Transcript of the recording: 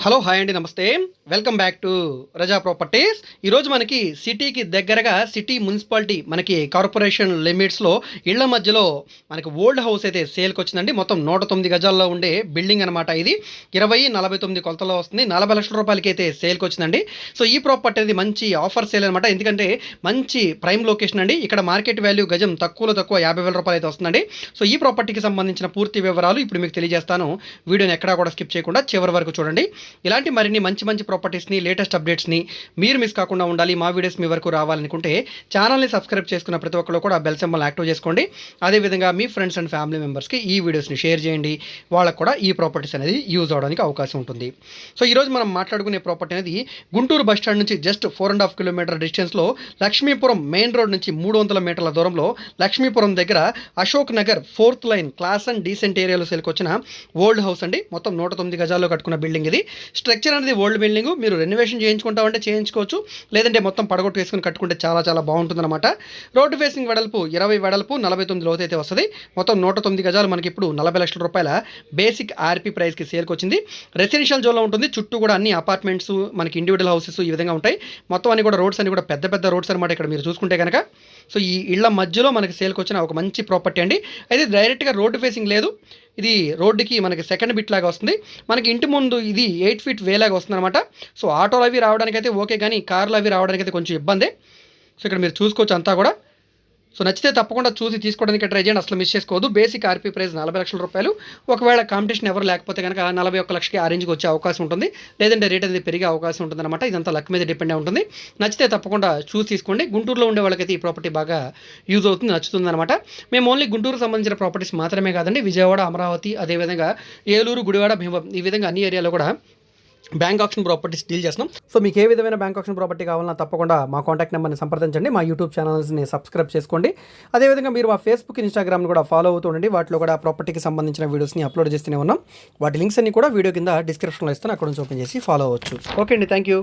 Hello hi అండి నమస్తే. Welcome back to Raza properties. ఈరోజు మనకి సిటీకి దగ్గరగా సిటీ మున్సిపాలిటీ మనకి కార్పొరేషన్ లిమిట్స్లో ఇళ్ళ మధ్యలో మనకి ఓల్డ్ హౌస్ అయితే సేల్కి వచ్చిందండి. మొత్తం నూట తొమ్మిది గజాల్లో ఉండే బిల్డింగ్ అనమాట ఇది. ఇరవై నలభై తొమ్మిది కొలతలో వస్తుంది. నలభై లక్షల రూపాయలకి అయితే సేల్కి వచ్చిందండి. సో ఈ ప్రాపర్టీ అనేది మంచి ఆఫర్ సేల్ అనమాట ఎందుకంటే మంచి ప్రైమ్ లొకేషన్ అండి. ఇక్కడ మార్కెట్ వాల్యూ గజం తక్కువలో తక్కువ యాభై వేల రూపాయలు అయితే వస్తుందండి. సో ఈ ప్రాపర్టీకి సంబంధించిన పూర్తి వివరాలు ఇప్పుడు మీకు తెలియజేస్తాను. వీడియోని ఎక్కడా కూడా స్కిప్ చేయకుండా చివరి వరకు చూడండి. ఇలాంటి మరిన్ని మంచి మంచి ప్రాపర్టీస్ని లేటెస్ట్ అప్డేట్స్ని మీరు మిస్ కాకుండా ఉండాలి మా వీడియోస్ మీ వరకు రావాలనుకుంటే ఛానల్ని సబ్స్క్రైబ్ చేసుకున్న ప్రతి ఒక్కరు కూడా బెల్ సింబల్ యాక్టివ్ చేసుకోండి. అదేవిధంగా మీ ఫ్రెండ్స్ అండ్ ఫ్యామిలీ మెంబర్స్కి ఈ వీడియోస్ని షేర్ చేయండి. వాళ్ళకు కూడా ఈ ప్రాపర్టీస్ అనేది యూజ్ అవడానికి అవకాశం ఉంటుంది. సో ఈరోజు మనం మాట్లాడుకునే ప్రాపర్టీ అనేది గుంటూరు బస్ స్టాండ్ నుంచి just four and half kilometer డిస్టెన్స్లో లక్ష్మీపురం మెయిన్ రోడ్ నుంచి మూడు వందల మీటర్ల దూరంలో లక్ష్మీపురం దగ్గర Ashok Nagar fourth line class and decent ఏరియాలో సేల్కి వచ్చిన ఓల్డ్ హౌస్ అండి. మొత్తం నూట తొమ్మిది గజాల్లో కట్టుకున్న బిల్డింగ్ ఇది. స్ట్రక్చర్ అనేది ఓల్డ్ బిల్డింగ్. మీరు రెనోవేషన్ చేయించుకుంటామంటే చేయించుకోవచ్చు. లేదంటే మొత్తం పడగొట్టుకేసుకుని కట్టుకుంటే చాలా చాలా బాగుంటుందన్నమాట. రోడ్డు ఫేసింగ్ వెడల్పు ఇరవై వెడల్పు నలభై తొమ్మిది లోతు అయితే వస్తుంది. మొత్తం నూట తొమ్మిది గజాలు మనకి ఇప్పుడు నలభై లక్షల రూపాయల బేసిక్ ఆర్పీ ప్రైస్కి సేల్కి వచ్చింది. రెసిడెన్షియల్ జోన్లో ఉంటుంది. చుట్టూ కూడా అన్ని అపార్ట్మెంట్స్ మనకి ఇండివిజువల్ హౌసెస్ ఈ విధంగా ఉంటాయి. మొత్తం అన్ని కూడా రోడ్స్ అన్ని కూడా పెద్ద పెద్ద రోడ్స్ అనమాట ఇక్కడ మీరు చూసుకుంటే కనుక సో ఈ ఇళ్ళ మధ్యలో మనకి సేల్కి వచ్చిన ఒక మంచి ప్రాపర్టీ అండి. అయితే డైరెక్ట్గా రోడ్డు ఫేసింగ్ లేదు. ఇది రోడ్డుకి మనకి సెకండ్ బిట్ లాగా వస్తుంది. మనకి ఇంటి ముందు ఇది ఎయిట్ ఫీట్ వేలాగా వస్తుంది అనమాట సో ఆటోలు అవి రావడానికి అయితే ఓకే కానీ కార్లు అవి రావడానికి అయితే కొంచెం ఇబ్బంది. సో ఇక్కడ మీరు చూసుకోవచ్చు అంతా కూడా. సో నచ్చితే తప్పకుండా చూసి తీసుకోవడానికి ట్రై చేయండి. అసలు మిస్ చేసుకోవద్దు. బేసిక్ ఆర్పీ ప్రైస్ నలభై లక్షల రూపాయలు. ఒకవేళ కాంపిటీషన్ ఎవరు లేకపోతే కనుక నలభై ఒక్క లక్షకి ఆ రేంజ్కి వచ్చే అవకాశం ఉంటుంది. లేదంటే రేట్ అనేది పెరిగే అవకాశం ఉంటుంది అనమాట ఇదంతా లక్ మీద డిపెండ్ అయి ఉంటుంది. నచ్చితే తప్పకుండా చూసి తీసుకోండి. గుంటూరులో ఉండే వాళ్ళకైతే ఈ ప్రాపర్టీ బాగా యూజ్ అవుతుంది నచ్చుతుంది అనమాట మేము ఓన్లీ గుంటూరు సంబంధించిన ప్రాపర్టీస్ మాత్రమే కాదండి. విజయవాడ అమరావతి అదేవిధంగా ఏలూరు గుడివాడ భీమవరం ఈ విధంగా అన్ని ఏరియాలో కూడా బ్యాంక్ ఆప్షన్ ప్రాపర్టీస్ డీల్ చేస్తున్నాం. సో మీకు ఏ విధమైన బ్యాంక్ ఆప్షన్ ప్రాపర్టీ కావాలన్నా తప్పకుండా మా కాంటాక్ట్ నెంబర్ని సంప్రదించండి. మా యూట్యూబ్ ఛానల్స్ని సబ్స్క్రైబ్ చేసుకోండి. అదేవిధంగా మీరు మా ఫేస్బుక్ ఇన్స్టాగ్రామ్ని కూడా ఫాలో అవుతుండండి వాటిలో కూడా ప్రాపర్టీకి సంబంధించిన వీడియోస్ని అప్లోడ్ చేస్తూనే ఉన్నాం. వాటి లింక్స్ అన్ని కూడా వీడియో కింద డిస్క్రిప్షన్లో ఇస్తాను. అక్కడ నుంచి ఓపెన్ చేసి ఫాలో అవ్వచ్చు. ఓకే అండి. Thank you.